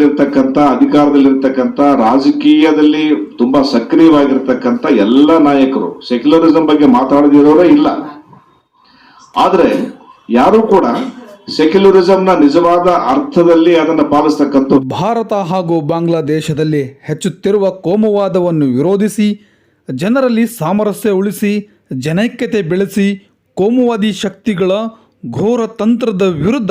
ಇರ್ತಕ್ಕಂಥ ಅಧಿಕಾರದಲ್ಲಿರ್ತಕ್ಕಂಥ, ರಾಜಕೀಯದಲ್ಲಿ ತುಂಬಾ ಸಕ್ರಿಯವಾಗಿರ್ತಕ್ಕಂಥ ಎಲ್ಲ ನಾಯಕರು, ಸೆಕ್ಯುಲರಿಸಂ ಬಗ್ಗೆ ಮಾತಾಡದಿರೋರೇ ಇಲ್ಲ. ಆದ್ರೆ ಯಾರು ಕೂಡ ಸೆಕ್ಯುಲರಿಸಂನ ನಿಜವಾದ ಅರ್ಥದಲ್ಲಿ ಅದನ್ನು ಪಾಲಿಸ್ತಕ್ಕಂಥ ಭಾರತ ಹಾಗೂ ಬಾಂಗ್ಲಾದೇಶದಲ್ಲಿ ಹೆಚ್ಚುತ್ತಿರುವ ಕೋಮುವಾದವನ್ನು ವಿರೋಧಿಸಿ, ಜನರಲ್ಲಿ ಸಾಮರಸ್ಯ ಉಳಿಸಿ, ಜನೈಕ್ಯತೆ ಬೆಳೆಸಿ, ಕೋಮುವಾದಿ ಶಕ್ತಿಗಳ ಘೋರ ತಂತ್ರದ ವಿರುದ್ಧ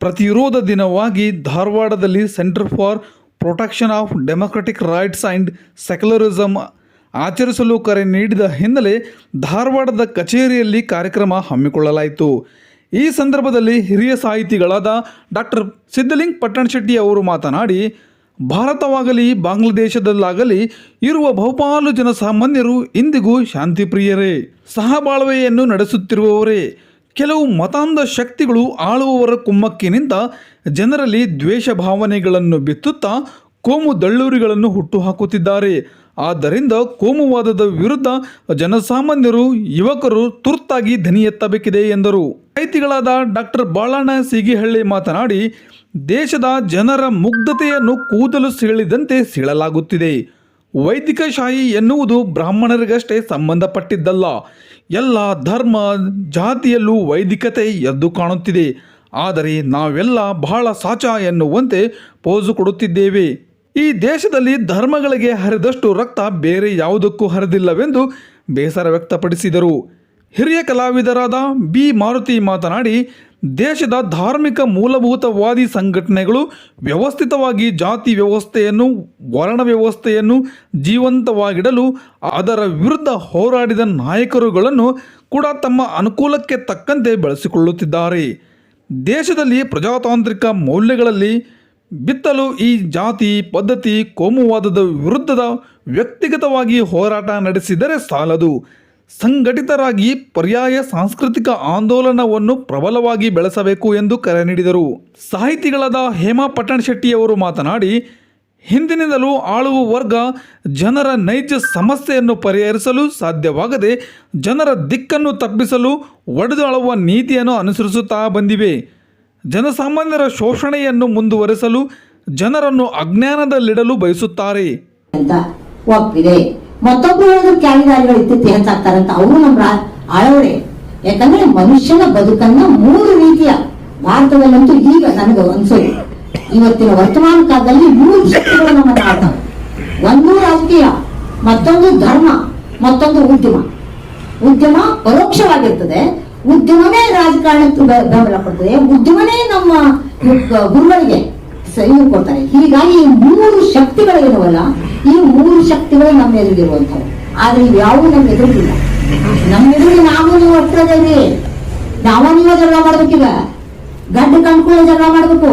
ಪ್ರತಿರೋಧ ದಿನವಾಗಿ ಧಾರವಾಡದಲ್ಲಿ centre for protection of democratic rights and secularism ಆಚರಿಸಲು ಕರೆ ನೀಡಿದ ಹಿನ್ನೆಲೆ ಧಾರವಾಡದ ಕಚೇರಿಯಲ್ಲಿ ಕಾರ್ಯಕ್ರಮ ಹಮ್ಮಿಕೊಳ್ಳಲಾಯಿತು. ಈ ಸಂದರ್ಭದಲ್ಲಿ ಹಿರಿಯ ಸಾಹಿತಿಗಳಾದ ಡಾಕ್ಟರ್ ಸಿದ್ದಲಿಂಗ್ ಪಟ್ಟಣಶೆಟ್ಟಿ ಅವರು ಮಾತನಾಡಿ, ಭಾರತವಾಗಲಿ, ಬಾಂಗ್ಲಾದೇಶದಲ್ಲಾಗಲಿ ಇರುವ ಬಹುಪಾಲು ಜನಸಾಮಾನ್ಯರು ಇಂದಿಗೂ ಶಾಂತಿಪ್ರಿಯರೇ, ಸಹಬಾಳ್ವೆಯನ್ನು ನಡೆಸುತ್ತಿರುವವರೇ ಕೆಲವು ಮತಾಂಧ ಶಕ್ತಿಗಳು ಆಳುವವರ ಕುಮ್ಮಕ್ಕಿನಿಂದ ಜನರಲ್ಲಿ ದ್ವೇಷ ಭಾವನೆಗಳನ್ನು ಬಿತ್ತುತ್ತಾ ಕೋಮು ದಳ್ಳೂರಿಗಳನ್ನು ಹುಟ್ಟುಹಾಕುತ್ತಿದ್ದಾರೆ. ಆದ್ದರಿಂದ ಕೋಮುವಾದದ ವಿರುದ್ಧ ಜನಸಾಮಾನ್ಯರು, ಯುವಕರು ತುರ್ತಾಗಿ ಧ್ವನಿ ಎತ್ತಬೇಕಿದೆ ಎಂದರು. ಸಾಹಿತಿಗಳಾದ ಡಾಕ್ಟರ್ ಬಾಳಣ್ಣ ಸೀಗಿಹಳ್ಳಿ ಮಾತನಾಡಿ, ದೇಶದ ಜನರ ಮುಗ್ಧತೆಯನ್ನು ಕೂದಲು ಸೀಳಿದಂತೆ ಸೀಳಲಾಗುತ್ತಿದೆ. ವೈದಿಕ ಶಾಹಿ ಎನ್ನುವುದು ಬ್ರಾಹ್ಮಣರಿಗಷ್ಟೇ ಸಂಬಂಧಪಟ್ಟಿದ್ದಲ್ಲ. ಎಲ್ಲ ಧರ್ಮ ಜಾತಿಯಲ್ಲೂ ವೈದಿಕತೆ ಎದ್ದು ಕಾಣುತ್ತಿದೆ. ಆದರೆ ನಾವೆಲ್ಲ ಬಹಳ ಸಾಚ ಎನ್ನುವಂತೆ ಪೋಸು ಕೊಡುತ್ತಿದ್ದೇವೆ. ಈ ದೇಶದಲ್ಲಿ ಧರ್ಮಗಳಿಗೆ ಹರಿದಷ್ಟು ರಕ್ತ ಬೇರೆ ಯಾವುದಕ್ಕೂ ಹರಿದಿಲ್ಲವೆಂದು ಬೇಸರ ವ್ಯಕ್ತಪಡಿಸಿದರು. ಹಿರಿಯ ಕಲಾವಿದರಾದ ಬಿ ಮಾರುತಿ ಮಾತನಾಡಿ ದೇಶದ ಧಾರ್ಮಿಕ ಮೂಲಭೂತವಾದಿ ಸಂಘಟನೆಗಳು ವ್ಯವಸ್ಥಿತವಾಗಿ ಜಾತಿ ವ್ಯವಸ್ಥೆಯನ್ನು, ವರ್ಣ ವ್ಯವಸ್ಥೆಯನ್ನು ಜೀವಂತವಾಗಿಡಲು ಅದರ ವಿರುದ್ಧ ಹೋರಾಡಿದ ನಾಯಕರುಗಳನ್ನು ಕೂಡ ತಮ್ಮ ಅನುಕೂಲಕ್ಕೆ ತಕ್ಕಂತೆ ಬೆಳೆಸಿಕೊಳ್ಳುತ್ತಿದ್ದಾರೆ. ದೇಶದಲ್ಲಿ ಪ್ರಜಾತಾಂತ್ರಿಕ ಮೌಲ್ಯಗಳಲ್ಲಿ ಬಿತ್ತಲು ಈ ಜಾತಿ ಪದ್ಧತಿ ಕೋಮುವಾದದ ವಿರುದ್ಧದ ವ್ಯಕ್ತಿಗತವಾಗಿ ಹೋರಾಟ ನಡೆಸಿದರೆ ಸಾಲದು. ಸಂಘಟಿತರಾಗಿ ಪರ್ಯಾಯ ಸಾಂಸ್ಕೃತಿಕ ಆಂದೋಲನವನ್ನು ಪ್ರಬಲವಾಗಿ ಬೆಳೆಸಬೇಕು ಎಂದು ಕರೆ ನೀಡಿದರು. ಸಾಹಿತಿಗಳಾದ ಹೇಮಾ ಪಟ್ಟಣ ಶೆಟ್ಟಿಯವರು ಮಾತನಾಡಿ, ಹಿಂದಿನಿಂದಲೂ ಆಳುವ ವರ್ಗ ಜನರ ನೈಜ ಸಮಸ್ಯೆಯನ್ನು ಪರಿಹರಿಸಲು ಸಾಧ್ಯವಾಗದೆ ಜನರ ದಿಕ್ಕನ್ನು ತಪ್ಪಿಸಲು ಒಡೆದಾಳುವ ನೀತಿಯನ್ನು ಅನುಸರಿಸುತ್ತಾ ಬಂದಿವೆ. ಜನಸಾಮಾನ್ಯರ ಶೋಷಣೆಯನ್ನು ಮುಂದುವರೆಸಲು ಜನರನ್ನು ಅಜ್ಞಾನದಲ್ಲಿಡಲು ಬಯಸುತ್ತಾರೆ. ಮತ್ತೊಬ್ರು ಹೇಳಿದ್ರು ಕ್ಯಾಲಿದಾರಿಗಳು ಇತ್ತಿತ್ತು ಹೆಚ್ಚಾಗ್ತಾರಂತ ಅವರು ನಮ್ಮ ಆಳವಡೆ ಯಾಕಂದ್ರೆ ಮನುಷ್ಯನ ಬದುಕನ್ನ ಮೂರು ರೀತಿಯ ಭಾರತದಲ್ಲಂತೂ ಈಗ ನನಗೆ ಅನ್ಸೋದು. ಇವತ್ತಿನ ವರ್ತಮಾನ ಕಾಲದಲ್ಲಿ ಮೂರು ಶಕ್ತಿಗಳು ನಮ್ಮನ್ನು ಆಡ್ತಾವೆ ಒಂದು ರಾಜಕೀಯ, ಮತ್ತೊಂದು ಧರ್ಮ, ಮತ್ತೊಂದು ಉದ್ಯಮ. ಉದ್ಯಮ ಪರೋಕ್ಷವಾಗಿರ್ತದೆ. ಉದ್ಯಮವೇ ರಾಜಕಾರಣಕ್ಕೆ ಬೆಂಬಲ ಕೊಡ್ತದೆ. ಉದ್ಯಮನೇ ನಮ್ಮ ಗುರುಗಳಿಗೆ ಸಹಿ ಕೊಡ್ತಾರೆ. ಹೀಗಾಗಿ ಈ ಮೂರು ಶಕ್ತಿಗಳಿರುವಲ್ಲ ಈ ಮೂರು ಶಕ್ತಿಗಳು ನಮ್ಮ ಎದುರಿಗಿರುವಂಥವು ಆದ್ರೆ ಇವ್ಯಾವು ನಮ್ಮ ಎದುರಿಗಿಲ್ಲ ನಮ್ಮ ಎದುರಿಗೆ ನಾವು ನೀವು ಒಟ್ಟಿರದೇವಿ ನಾವ ನೀವ ಜಗಳ ಮಾಡ್ಬೇಕೀಗ ಗಡ್ಡ ಕಂಡ್ಕೊಳ್ಳೋ ಜಗಳ ಮಾಡ್ಬೇಕು.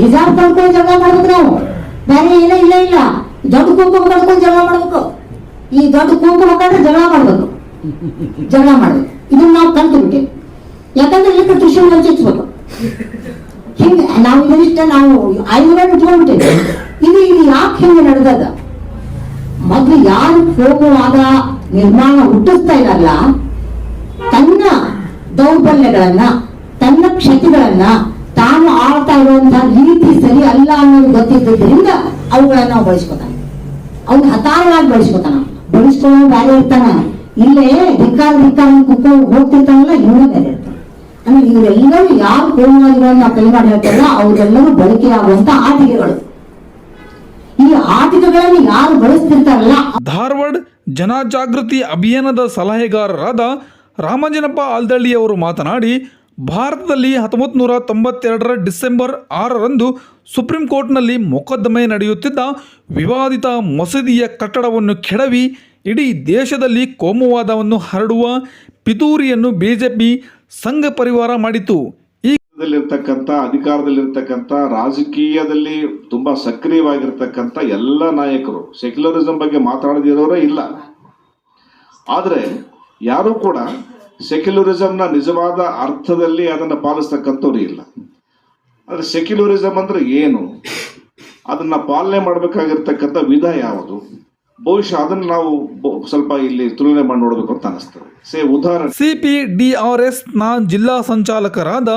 ಹಿಜಾಬ್ ಕಂಡ್ಕೊಳ್ಳೋ ಜಗಳ ಮಾಡ್ಬೇಕು ನಾವು. ಬೇರೆ ಇಲ್ಲ ಇಲ್ಲ ಇಲ್ಲ. ದೊಡ್ಡ ಕುಂಕುಮ ಕಡ್ಕೊಂಡು ಜಗಳ ಮಾಡ್ಬೇಕು. ಈ ದೊಡ್ಡ ಕುಂಕುಮ ಕಂಡ್ರೆ ಜಗಳ ಮಾಡ್ಬೇಕು. ಜಗಳ ಮಾಡ್ಬೇಕು. ಇದನ್ನ ನಾವು ಕಲ್ತು ಬಿಟ್ಟೆ ಯಾಕಂದ್ರೆ ಇದಕ್ಕೆ ತ್ರಿಶೂಲ ವಂಚಿಸ್ಬೇಕು ಹಿಂಗೆ ನಾವು ಇದರಿಷ್ಟ ನಾವು ಆಯುರ್ವೇದ ಇಟ್ಕೊಂಡ್ಬಿಟ್ಟಿವಿ ಇದು. ಇಲ್ಲಿ ಯಾಕೆ ಹಿಂಗೆ ನಡೆದದ ಮೊದಲು ಯಾರು ಕೋಮುವಾದ ನಿರ್ಮಾಣ ಹುಟ್ಟಿಸ್ತಾ ಇರಲ್ಲ ತನ್ನ ದೌರ್ಬಲ್ಯಗಳನ್ನ, ತನ್ನ ಕ್ಷತಿಗಳನ್ನ ತಾನು ಆಳ್ತಾ ಇರುವಂತಹ ರೀತಿ ಸರಿ ಅಲ್ಲ ಅನ್ನೋದು ಗೊತ್ತಿದ್ದರಿಂದ ಅವುಗಳನ್ನ ನಾವು ಬಳಸ್ಕೊತಾನೆ ಅವ್ನು ಹತಾರವಾಗಿ ಬಳಸ್ಕೊತಾನ ಬಳಸ್ಕೊಳ್ಳೋ ಬ್ಯಾರೆ ಇರ್ತಾನ. ಇಲ್ಲೇ ಧಿಕ್ಕಾರ ಧಿಕ್ಕಾರ ಕುಕ್ಕ ಹೋಗ್ತಿರ್ತಾನಲ್ಲ ಇವನೇ ಬೇರೆ ಇರ್ತಾನೆ ಅಂದ್ರೆ ಇವರೆಲ್ಲರೂ ಯಾರು ಕೋಮುವಾದಿಗಳನ್ನ ಕೈ ಮಾಡಿ ಹೇಳ್ತಾರಲ್ಲ ಅವರೆಲ್ಲರೂ ಬಳಕೆಯಾಗುವಂತ ಆಟಿಕೆಗಳು. ಈ ಆಟಿಕೆಗಳನ್ನು ಯಾರು ಬಳಸ್ತಿರ್ತಾರಲ್ಲ ಧಾರವಾಡ ಜನಜಾಗೃತಿ ಅಭಿಯಾನದ ಸಲಹೆಗಾರರಾದ ರಾಮಂಜನಪ್ಪ ಆಲ್ದಳ್ಳಿಯವರು ಮಾತನಾಡಿ, ಭಾರತದಲ್ಲಿ ಹತ್ತೊಂಬತ್ತು ನೂರ ತೊಂಬತ್ತೆರಡರ ಡಿಸೆಂಬರ್ ಆರರಂದು ಸುಪ್ರೀಂ ಕೋರ್ಟ್ನಲ್ಲಿ ಮೊಕದ್ದಮೆ ನಡೆಯುತ್ತಿದ್ದ ವಿವಾದಿತ ಮಸೀದಿಯ ಕಟ್ಟಡವನ್ನು ಕೆಡವಿ, ಇಡೀ ದೇಶದಲ್ಲಿ ಕೋಮುವಾದವನ್ನು ಹರಡುವ ಪಿತೂರಿಯನ್ನು ಬಿಜೆಪಿ ಸಂಘ ಪರಿವಾರ ಮಾಡಿತು ಈ ಅಧಿಕಾರದಲ್ಲಿರ್ತಕ್ಕಂಥ ರಾಜಕೀಯದಲ್ಲಿ ತುಂಬಾ ಸಕ್ರಿಯವಾಗಿರ್ತಕ್ಕಂಥ ಎಲ್ಲ ನಾಯಕರು ಸೆಕ್ಯುಲರಿಸಂ ಬಗ್ಗೆ ಮಾತಾಡದಿರೋರೇ ಇಲ್ಲ. ಆದರೆ ಯಾರು ಕೂಡ ಸೆಕ್ಯುಲರಿಸಂನ ನಿಜವಾದ ಅರ್ಥದಲ್ಲಿ ಅದನ್ನು ಪಾಲಿಸ್ತಕ್ಕಂಥವ್ರು ಇಲ್ಲ. ಆದರೆ ಸೆಕ್ಯುಲರಿಸಂ ಅಂದ್ರೆ ಏನು? ಅದನ್ನು ಪಾಲನೆ ಮಾಡಬೇಕಾಗಿರ್ತಕ್ಕಂಥ ವಿಧ ಯಾವುದು? ಬಹುಶಃ ಅದನ್ನು ನಾವು ಸ್ವಲ್ಪ ಇಲ್ಲಿ ತುಲನೆ ಮಾಡಿ ನೋಡಬೇಕು ಅಂತ ಅನಿಸ್ತದೆ. ಸೇ, ಉದಾಹರಣೆ ಸಿ ಪಿ ಡಿ ಆರ್ ಎಸ್ನ ಜಿಲ್ಲಾ ಸಂಚಾಲಕರಾದ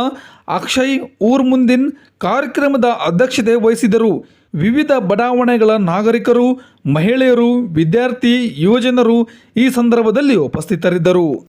ಅಕ್ಷಯ್ ಊರ್ ಮುಂದಿನ ಕಾರ್ಯಕ್ರಮದ ಅಧ್ಯಕ್ಷತೆ ವಹಿಸಿದರು. ವಿವಿಧ ಬಡಾವಣೆಗಳ ನಾಗರಿಕರು, ಮಹಿಳೆಯರು, ವಿದ್ಯಾರ್ಥಿ, ಯುವಜನರು ಈ ಸಂದರ್ಭದಲ್ಲಿ ಉಪಸ್ಥಿತರಿದ್ದರು.